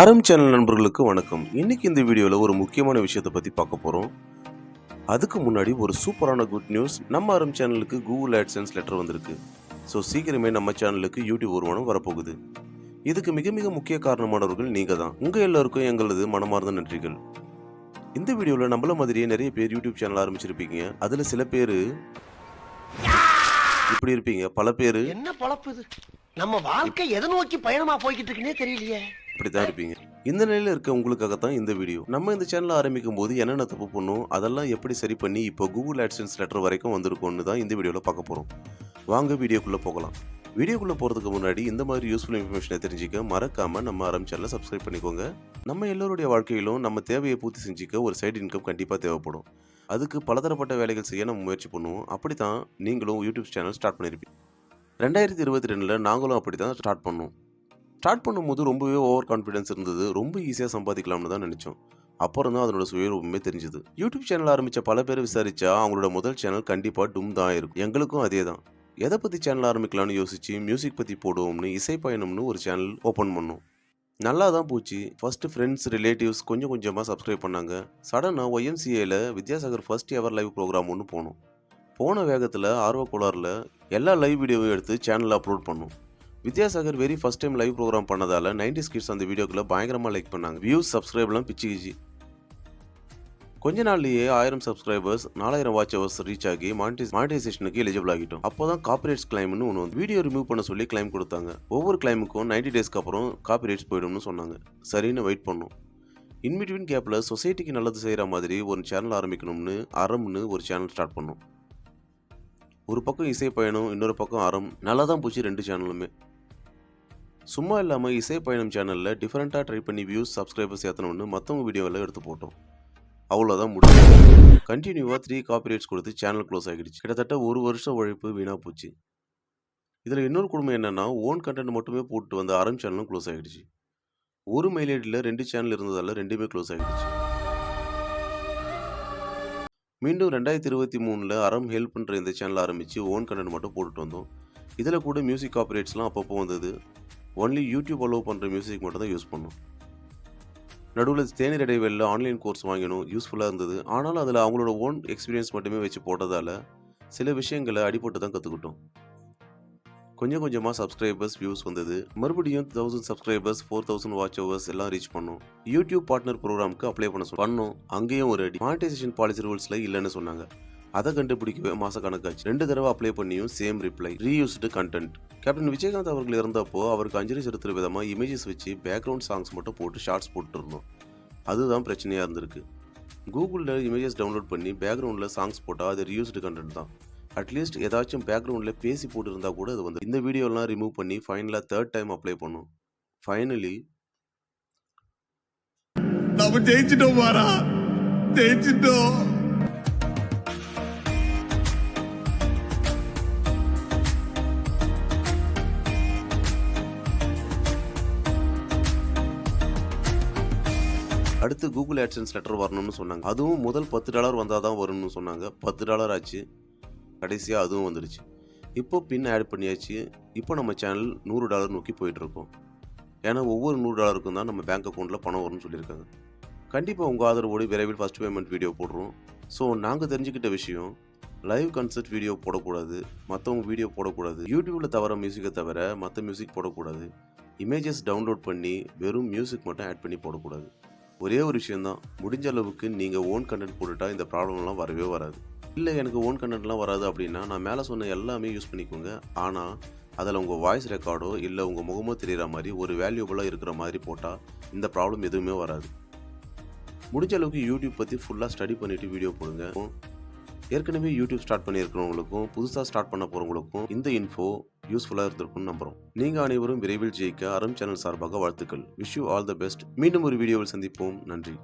அறம் சேனல் நண்பர்களுக்கு வணக்கம். இன்னைக்கு இந்த வீடியோவில் ஒரு முக்கியமான விஷயத்தை பற்றி பார்க்க போகிறோம் அதுக்கு முன்னாடி ஒரு சூப்பரான குட் நியூஸ் நம்ம அறம் சேனலுக்கு கூகுள் ஆட்சன்ஸ் லெட்டர் வந்திருக்கு. ஸோ சீக்கிரமே நம்ம சேனலுக்கு யூடியூப் வருமானம் வரப்போகுது. இதுக்கு மிக மிக முக்கிய காரணமானவர்கள் நீங்கள் தான். உங்கள் எல்லாருக்கும் எங்களது மனமார்ந்த நன்றிகள். இந்த வீடியோவில் நம்மள மாதிரியே நிறைய பேர் யூடியூப் சேனல் ஆரம்பிச்சிருப்பீங்க. அதில் சில பேர் இப்படி இருப்பீங்க. பல பேர் என்ன பழப்பு நம்ம வாழ்க்கை எதை நோக்கி பயணமாக போய்கிட்டு இருக்குன்னே தெரியலையே. இப்படித்தான் இருப்பீங்க. இந்த நிலையில் இருக்க உங்களுக்காகத்தான் இந்த வீடியோ நம்ம இந்த சேனல் ஆரம்பிக்கும் போது என்னென்ன தப்பு பண்ணும் அதெல்லாம் எப்படி சரி பண்ணி இப்போ கூகுள் AdSense லெட்டர் வரைக்கும் வந்திருக்கோம்னு தான் இந்த வீடியோவில் பார்க்க போகிறோம் வாங்க வீடியோக்குள்ளே போகலாம். வீடியோக்குள்ளே போகிறதுக்கு முன்னாடி இந்த மாதிரி யூஸ்ஃபுல் இன்ஃபர்மேஷனை தெரிஞ்சுக்க மறக்காமல் நம்ம ஆரம் சேனலை சப்ஸ்கிரைப் பண்ணிக்கோங்க. நம்ம எல்லோருடைய வாழ்க்கையிலும் நம்ம தேவையை பூர்த்தி செஞ்சுக்க ஒரு சைடு இன்கம் கண்டிப்பாக தேவைப்படும். அதுக்கு பலதரப்பட்ட வேலைகள் செய்ய நம்ம முயற்சி பண்ணுவோம். அப்படி தான் நீங்களும் யூடியூப் சேனல் ஸ்டார்ட் பண்ணியிருப்பீங்க ரெண்டாயிரத்தி இருபத்தி ரெண்டில் நாங்களும் அப்படி தான் ஸ்டார்ட் பண்ணோம். ஸ்டார்ட் பண்ணும்போது ரொம்பவே ஓவர் கான்ஃபிடன்ஸ் இருந்தது. ரொம்ப ஈஸியாக சம்பாதிக்கலாம்னு தான் நினச்சோம். அப்புறம் தான் அதனோட சுயரூபமே தெரிஞ்சுது. யூடியூப் சேனல் ஆரம்பித்த பல பேர் விசாரிச்சா அவங்களோட முதல் சேனல் கண்டிப்பாக டும் தான் இருக்கும். எங்களுக்கும் அதே தான். எதை பற்றி சேனல் ஆரம்பிக்கலாம்னு யோசிச்சு மியூசிக் பற்றி போடுவோம்னு இசை பயணம்னு ஒரு சேனல் ஓப்பன் பண்ணோம். நல்லா தான் போச்சு. ஃபஸ்ட்டு ஃப்ரெண்ட்ஸ் ரிலேட்டிவ்ஸ் கொஞ்சம் கொஞ்சமாக சப்ஸ்கிரைப் பண்ணாங்க. சடனாக ஒய்எம்சிஏல Vidyasagar first ever live programme ஒன்று போனோம். போன வேகத்தில் ஆர்வ எல்லா லைவ் வீடியோவையும் எடுத்து சேனலில் அப்லோட் பண்ணோம். Vidyasagar very first time live program பண்ணதால 90s kids அந்த வீடியோக்குள்ள பயங்கரமாக லைக் பண்ணாங்க. வியூஸ் சப்ஸ்கிரைப்லாம் பிச்சு கிச்சி. கொஞ்ச நாள்லயே ஆயிரம் சப்ஸ்கிரைபர்ஸ் நாலாயிரம் வாட்ச் ஹவர்ஸ் ரீச் ஆகி மானிட்டைசேஷனுக்கு எலிஜிபிள் ஆகிட்டோம். அப்போதான் காப்பிரைட்ஸ் கிளைம்னு ஒன்று வந்து வீடியோ ரிமூவ் பண்ண சொல்லி கிளைம் கொடுத்தாங்க. ஒவ்வொரு கிளைமுக்கும் 90 டேஸ்க்கு அப்புறம் காப்பிரைட்ஸ் போயிடும்னு சொன்னாங்க. சரின்னு வெயிட் பண்ணோம். இன்பிட்வீன் கேப்பில் சொசைட்டிக்கு நல்லது செய்கிற மாதிரி ஒரு சேனல் ஆரம்பிக்கணும்னு அறம்னு ஒரு சேனல் ஸ்டார்ட் பண்ணோம். ஒரு பக்கம் இசை பயணம் இன்னொரு பக்கம் அறம். நல்லா தான் போச்சு ரெண்டு சேனலுமே சும்மா இல்லாமல் இசை பயணம் சேனலில் டிஃப்ரெண்ட்டாக ட்ரை பண்ணி வியூஸ் சப்ஸ்கிரைபர்ஸ் ஏற்றணும்னு மற்றவங்க வீடியோவில் எடுத்து போட்டோம். அவ்வளோதான் முடியும் கண்டினியூவாக த்ரீ காப்பிரைட்ஸ் கொடுத்து சேனல் க்ளோஸ் ஆகிடுச்சு. கிட்டத்தட்ட ஒரு வருஷம் உழைப்பு வீணாக போச்சு. இதில் இன்னொரு குடும்பம் என்னென்னா ஓன் கண்டென்ட் மட்டுமே போட்டு வந்த அரம் சேனலும் க்ளோஸ் ஆகிடுச்சு. ஒரு மெயில் ஐடியில் ரெண்டு சேனல் இருந்ததால் ரெண்டுமே க்ளோஸ் ஆகிடுச்சு. மீண்டும் ரெண்டாயிரத்தி இருபத்தி மூணில் அறம் ஹெல்ப் பண்ணுற இந்த சேனல் ஆரம்பித்து ஓன் கண்டென்ட் மட்டும் போட்டுட்டு வந்தோம். இதில் கூட மியூசிக் காப்பிரைட்ஸ்லாம் அப்பப்போ வந்தது. ஒன்லி யூடியூப் அலோவ் பண்ணுற மியூசிக் மட்டும் தான் யூஸ் பண்ணும். நடுவில் தேநீர் இடைவெளியில் ஆன்லைன் கோர்ஸ் வாங்கினோம் யூஸ்ஃபுல்லாக இருந்தது. ஆனாலும் அதில் அவங்களோட ஓன் எக்ஸ்பீரியன்ஸ் மட்டுமே வச்சு போட்டதால் சில விஷயங்களை அடிபட்டு தான் கற்றுக்கிட்டோம் கொஞ்சம் கொஞ்சமாக சப்ஸ்கிரைபர்ஸ் வியூஸ் வந்தது. மறுபடியும் thousand subscribers four thousand watch hours எல்லாம் ரீச் பண்ணோம். யூடியூப் பார்ட்னர் ப்ரோக்ராம்க்கு அப்ளை பண்ண பண்ணோம். அங்கேயும் ஒரு அடி மானிட்டைசேஷன் பாலிசி ரூல்ஸில் இல்லைன்னு சொன்னாங்க. அதை கண்டுபிடிக்கவே மாச கணக்காச்சு ரெண்டு தடவை அப்ளை பண்ணியும் same reply reused content captain Vijayakanth அவர்கள் இருந்தப்போ அவருக்கு அஞ்சலி செலுத்துற விதமாக இமேஜஸ் வச்சு பேக்ரவுண்ட் சாங்ஸ் மட்டும் போட்டு ஷார்ட்ஸ் போட்டுருந்தோம். அதுதான் பிரச்சனையாக இருந்திருக்கு. கூகுளில் இமேஜஸ் டவுன்லோட் பண்ணி பேக்ரவுண்டில் சாங்ஸ் போட்டால் அது ரியூஸ்டு கண்டென்ட் தான். அட்லீஸ்ட் ஏதாச்சும் பேக்ரவுண்டில் பேசி போட்டுருந்தா கூட அது வந்து இந்த வீடியோலாம் ரிமூவ் பண்ணி ஃபைனலாக தேர்ட் டைம் அப்ளை பண்ணும். ஃபைனலி நம்ம ஜெயிச்சிட்டோம் மாறா. ஜெயிச்சிட்டோம். அடுத்து கூகுள் AdSense லெட்டர் வரணும்னு சொன்னாங்க. அதுவும் முதல் பத்து டாலர் வந்தால் தான் வரும்னு சொன்னாங்க. பத்து டாலர் ஆச்சு. கடைசியாக அதுவும் வந்துடுச்சு. இப்போ பின் ஆட் பண்ணியாச்சு. இப்போ நம்ம சேனல் நூறு டாலர் நோக்கி போயிட்டுருக்கோம். ஏன்னா ஒவ்வொரு நூறு டாலருக்கும் தான் நம்ம பேங்க் அக்கௌண்ட்டில் பணம் வரும்னு சொல்லியிருக்காங்க. கண்டிப்பாக உங்கள் ஆதரவோடு விரைவில் ஃபஸ்ட் பேமெண்ட் வீடியோ போடுறோம். ஸோ நாங்கள் தெரிஞ்சுக்கிட்ட விஷயம் லைவ் கன்சர்ட் வீடியோ போடக்கூடாது. மற்றவங்க வீடியோ போடக்கூடாது. யூடியூப்பில் தவிர மியூசிக்கை தவிர மற்ற மியூசிக் போடக்கூடாது. இமேஜஸ் டவுன்லோட் பண்ணி வெறும் மியூசிக் மட்டும் ஆட் பண்ணி போடக்கூடாது. ஒரே ஒரு விஷயந்தான் முடிஞ்ச அளவுக்கு நீங்கள் ஓன் கண்டென்ட் போட்டுட்டா இந்த ப்ராப்ளம்லாம் வரவே வராது. இல்லை எனக்கு ஓன் கண்டென்ட்லாம் வராது அப்படின்னா நான் மேலே சொன்ன எல்லாமே யூஸ் பண்ணிக்கோங்க. ஆனால் அதில் உங்கள் வாய்ஸ் ரெக்கார்டோ இல்லை உங்கள் முகமோ தெரிகிற மாதிரி ஒரு வேல்யூபுளாக இருக்கிற மாதிரி போட்டால் இந்த ப்ராப்ளம் எதுவுமே வராது. முடிஞ்ச அளவுக்கு யூடியூப் பற்றி ஃபுல்லாக ஸ்டடி பண்ணிவிட்டு வீடியோ போடுங்க. ஏற்கனவே யூடியூப் ஸ்டார்ட் பண்ணியிருக்கிறவங்களுக்கும் புதுசாக ஸ்டார்ட் பண்ண போகிறவங்களுக்கும் இந்த இன்ஃபோ யூஸ்ஃபுல்லாக இருந்திருக்கும்னு நம்புகிறோம் நீங்கள் அனைவரும் விரைவில் ஜெயிக்க அறம் சேனல் சார்பாக வாழ்த்துக்கள். Wish you all the best மீண்டும் ஒரு வீடியோவில் சந்திப்போம். நன்றி.